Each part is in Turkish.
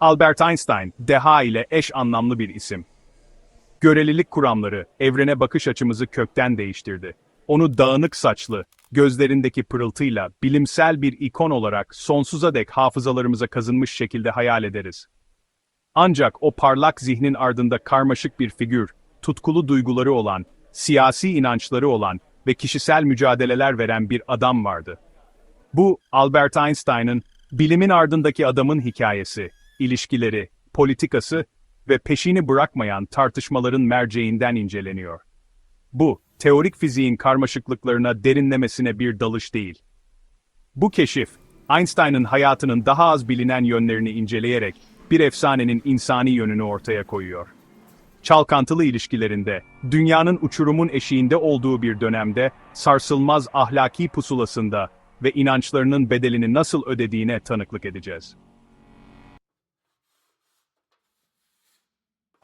Albert Einstein, deha ile eş anlamlı bir isim. Görelilik kuramları, evrene bakış açımızı kökten değiştirdi. Onu dağınık saçlı, gözlerindeki pırıltıyla bilimsel bir ikon olarak sonsuza dek hafızalarımıza kazınmış şekilde hayal ederiz. Ancak o parlak zihnin ardında karmaşık bir figür, tutkulu duyguları olan, siyasi inançları olan ve kişisel mücadeleler veren bir adam vardı. Bu, Albert Einstein'ın bilimin ardındaki adamın hikayesi, ilişkileri, politikası ve peşini bırakmayan tartışmaların merceğinden inceleniyor. Bu, teorik fiziğin karmaşıklıklarına derinlemesine bir dalış değil. Bu keşif, Einstein'ın hayatının daha az bilinen yönlerini inceleyerek bir efsanenin insani yönünü ortaya koyuyor. Çalkantılı ilişkilerinde, dünyanın uçurumun eşiğinde olduğu bir dönemde, sarsılmaz ahlaki pusulasında ve inançlarının bedelini nasıl ödediğine tanıklık edeceğiz.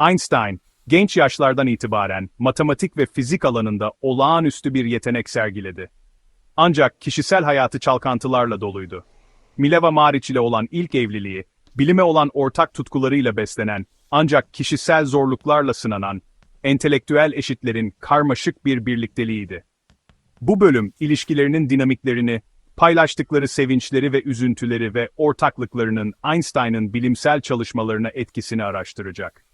Einstein, genç yaşlardan itibaren matematik ve fizik alanında olağanüstü bir yetenek sergiledi. Ancak kişisel hayatı çalkantılarla doluydu. Mileva Maric ile olan ilk evliliği, bilime olan ortak tutkularıyla beslenen, ancak kişisel zorluklarla sınanan, entelektüel eşitlerin karmaşık bir birlikteliğiydi. Bu bölüm, ilişkilerinin dinamiklerini, paylaştıkları sevinçleri ve üzüntüleri ve ortaklıklarının Einstein'ın bilimsel çalışmalarına etkisini araştıracak.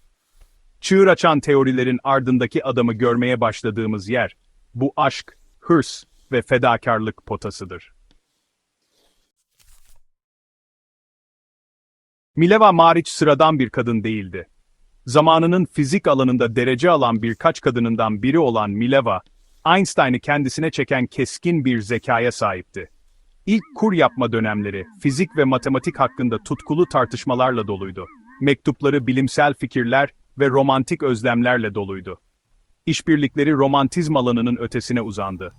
Çığır açan teorilerin ardındaki adamı görmeye başladığımız yer, bu aşk, hırs ve fedakarlık potasıdır. Mileva Maric sıradan bir kadın değildi. Zamanının fizik alanında derece alan birkaç kadınından biri olan Mileva, Einstein'ı kendisine çeken keskin bir zekaya sahipti. İlk kur yapma dönemleri, fizik ve matematik hakkında tutkulu tartışmalarla doluydu. Mektupları bilimsel fikirler ve romantik özlemlerle doluydu. İşbirlikleri romantizm alanının ötesine uzandı.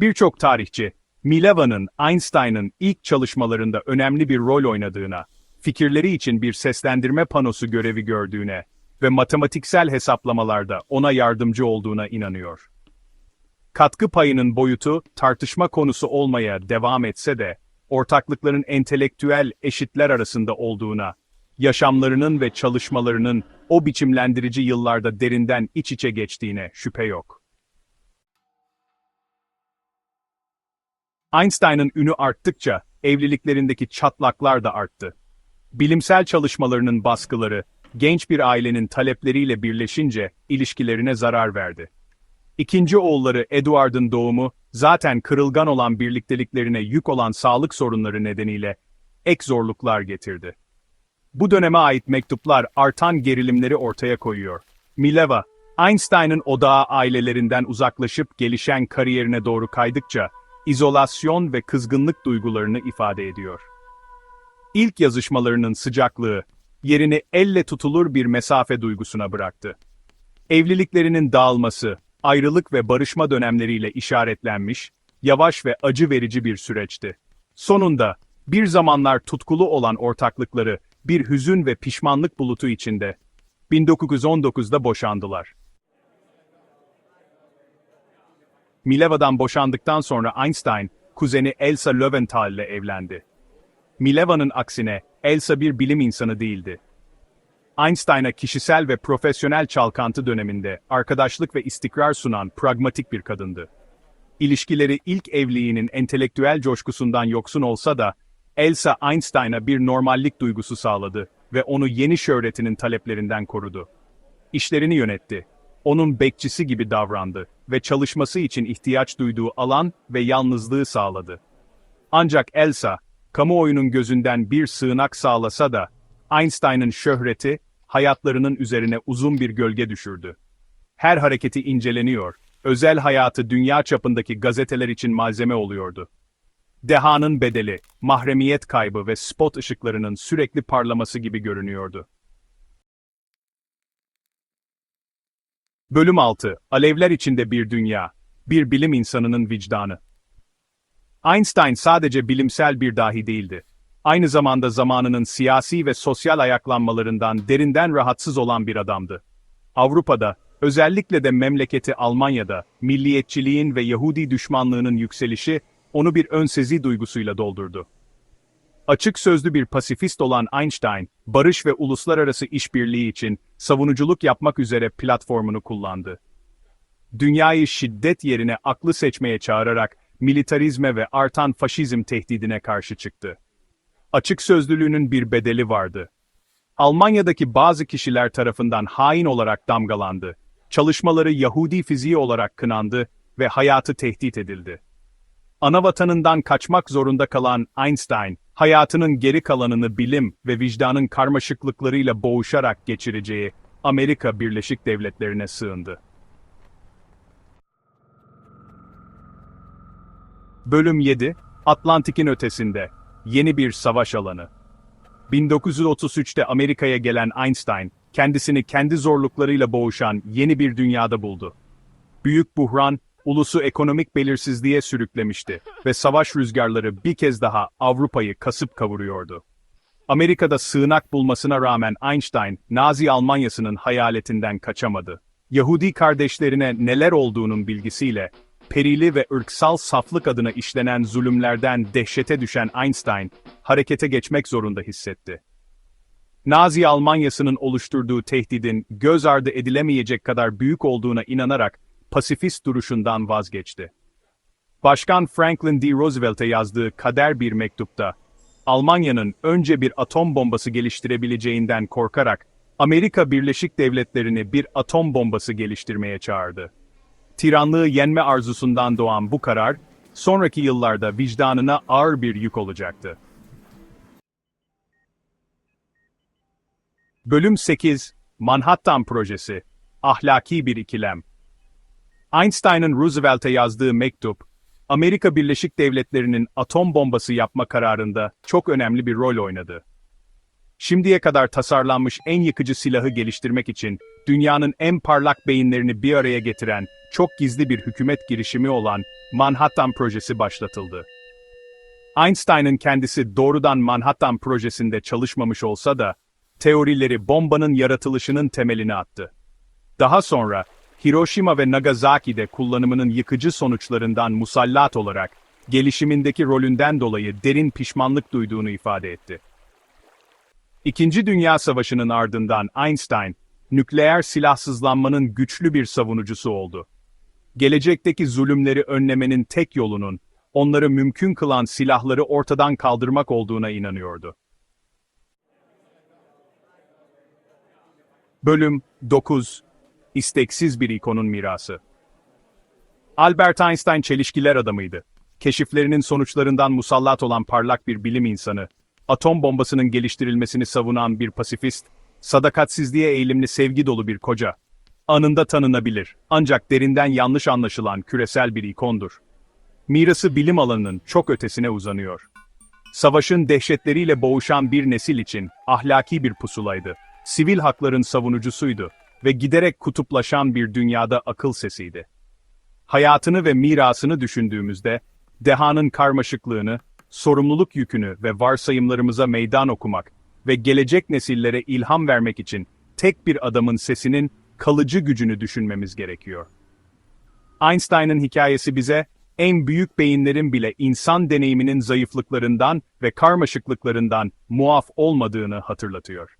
Birçok tarihçi, Mileva'nın Einstein'ın ilk çalışmalarında önemli bir rol oynadığına, fikirleri için bir seslendirme panosu görevi gördüğüne ve matematiksel hesaplamalarda ona yardımcı olduğuna inanıyor. Katkı payının boyutu tartışma konusu olmaya devam etse de, ortaklıkların entelektüel eşitler arasında olduğuna, yaşamlarının ve çalışmalarının o biçimlendirici yıllarda derinden iç içe geçtiğine şüphe yok. Einstein'ın ünü arttıkça evliliklerindeki çatlaklar da arttı. Bilimsel çalışmalarının baskıları, genç bir ailenin talepleriyle birleşince ilişkilerine zarar verdi. İkinci oğulları Edward'ın doğumu, zaten kırılgan olan birlikteliklerine yük olan sağlık sorunları nedeniyle ek zorluklar getirdi. Bu döneme ait mektuplar artan gerilimleri ortaya koyuyor. Mileva, Einstein'ın odağı ailelerinden uzaklaşıp gelişen kariyerine doğru kaydıkça, izolasyon ve kızgınlık duygularını ifade ediyor. İlk yazışmalarının sıcaklığı, yerini elle tutulur bir mesafe duygusuna bıraktı. Evliliklerinin dağılması, ayrılık ve barışma dönemleriyle işaretlenmiş, yavaş ve acı verici bir süreçti. Sonunda, bir zamanlar tutkulu olan ortaklıkları, bir hüzün ve pişmanlık bulutu içinde, 1919'da boşandılar. Mileva'dan boşandıktan sonra Einstein, kuzeni Elsa Löwenthal ile evlendi. Mileva'nın aksine, Elsa bir bilim insanı değildi. Einstein'a kişisel ve profesyonel çalkantı döneminde arkadaşlık ve istikrar sunan pragmatik bir kadındı. İlişkileri ilk evliliğinin entelektüel coşkusundan yoksun olsa da, Elsa Einstein'a bir normallik duygusu sağladı ve onu yeni şöhretinin taleplerinden korudu. İşlerini yönetti. Onun bekçisi gibi davrandı ve çalışması için ihtiyaç duyduğu alan ve yalnızlığı sağladı. Ancak Elsa, kamuoyunun gözünden bir sığınak sağlasa da, Einstein'ın şöhreti, hayatlarının üzerine uzun bir gölge düşürdü. Her hareketi inceleniyor, özel hayatı dünya çapındaki gazeteler için malzeme oluyordu. Dehanın bedeli, mahremiyet kaybı ve spot ışıklarının sürekli parlaması gibi görünüyordu. Bölüm 6. Alevler içinde bir dünya. Bir bilim insanının vicdanı. Einstein sadece bilimsel bir dahi değildi. Aynı zamanda zamanının siyasi ve sosyal ayaklanmalarından derinden rahatsız olan bir adamdı. Avrupa'da, özellikle de memleketi Almanya'da, milliyetçiliğin ve Yahudi düşmanlığının yükselişi, onu bir önsezi duygusuyla doldurdu. Açık sözlü bir pasifist olan Einstein, barış ve uluslararası işbirliği için savunuculuk yapmak üzere platformunu kullandı. Dünyayı şiddet yerine aklı seçmeye çağırarak militarizme ve artan faşizm tehdidine karşı çıktı. Açık sözlülüğünün bir bedeli vardı. Almanya'daki bazı kişiler tarafından hain olarak damgalandı. Çalışmaları Yahudi fiziği olarak kınandı ve hayatı tehdit edildi. Anavatanından kaçmak zorunda kalan Einstein, hayatının geri kalanını bilim ve vicdanın karmaşıklıklarıyla boğuşarak geçireceği Amerika Birleşik Devletleri'ne sığındı. Bölüm 7, Atlantik'in ötesinde, yeni bir savaş alanı. 1933'te Amerika'ya gelen Einstein, kendisini kendi zorluklarıyla boğuşan yeni bir dünyada buldu. Büyük buhran, ulusu ekonomik belirsizliğe sürüklemişti ve savaş rüzgarları bir kez daha Avrupa'yı kasıp kavuruyordu. Amerika'da sığınak bulmasına rağmen Einstein, Nazi Almanyası'nın hayaletinden kaçamadı. Yahudi kardeşlerine neler olduğunun bilgisiyle, perili ve ırksal saflık adına işlenen zulümlerden dehşete düşen Einstein, harekete geçmek zorunda hissetti. Nazi Almanyası'nın oluşturduğu tehdidin göz ardı edilemeyecek kadar büyük olduğuna inanarak pasifist duruşundan vazgeçti. Başkan Franklin D. Roosevelt'e yazdığı kader bir mektupta, Almanya'nın önce bir atom bombası geliştirebileceğinden korkarak, Amerika Birleşik Devletleri'ni bir atom bombası geliştirmeye çağırdı. Tiranlığı yenme arzusundan doğan bu karar, sonraki yıllarda vicdanına ağır bir yük olacaktı. Bölüm 8, Manhattan Projesi, Ahlaki bir ikilem. Einstein'ın Roosevelt'e yazdığı mektup, Amerika Birleşik Devletleri'nin atom bombası yapma kararında çok önemli bir rol oynadı. Şimdiye kadar tasarlanmış en yıkıcı silahı geliştirmek için dünyanın en parlak beyinlerini bir araya getiren çok gizli bir hükümet girişimi olan Manhattan Projesi başlatıldı. Einstein'ın kendisi doğrudan Manhattan Projesi'nde çalışmamış olsa da, teorileri bombanın yaratılışının temelini attı. Daha sonra, Hiroşima ve Nagasaki'de kullanımının yıkıcı sonuçlarından musallat olarak, gelişimindeki rolünden dolayı derin pişmanlık duyduğunu ifade etti. İkinci Dünya Savaşı'nın ardından Einstein, nükleer silahsızlanmanın güçlü bir savunucusu oldu. Gelecekteki zulümleri önlemenin tek yolunun, onları mümkün kılan silahları ortadan kaldırmak olduğuna inanıyordu. Bölüm 9 İsteksiz bir ikonun mirası Albert Einstein çelişkiler adamıydı. Keşiflerinin sonuçlarından musallat olan parlak bir bilim insanı, atom bombasının geliştirilmesini savunan bir pasifist, sadakatsizliğe eğilimli sevgi dolu bir koca. Anında tanınabilir, ancak derinden yanlış anlaşılan küresel bir ikondur. Mirası bilim alanının çok ötesine uzanıyor. Savaşın dehşetleriyle boğuşan bir nesil için ahlaki bir pusulaydı. Sivil hakların savunucusuydu ve giderek kutuplaşan bir dünyada akıl sesiydi. Hayatını ve mirasını düşündüğümüzde, dehanın karmaşıklığını, sorumluluk yükünü ve varsayımlarımıza meydan okumak ve gelecek nesillere ilham vermek için tek bir adamın sesinin kalıcı gücünü düşünmemiz gerekiyor. Einstein'ın hikayesi bize, en büyük beyinlerin bile insan deneyiminin zayıflıklarından ve karmaşıklıklarından muaf olmadığını hatırlatıyor.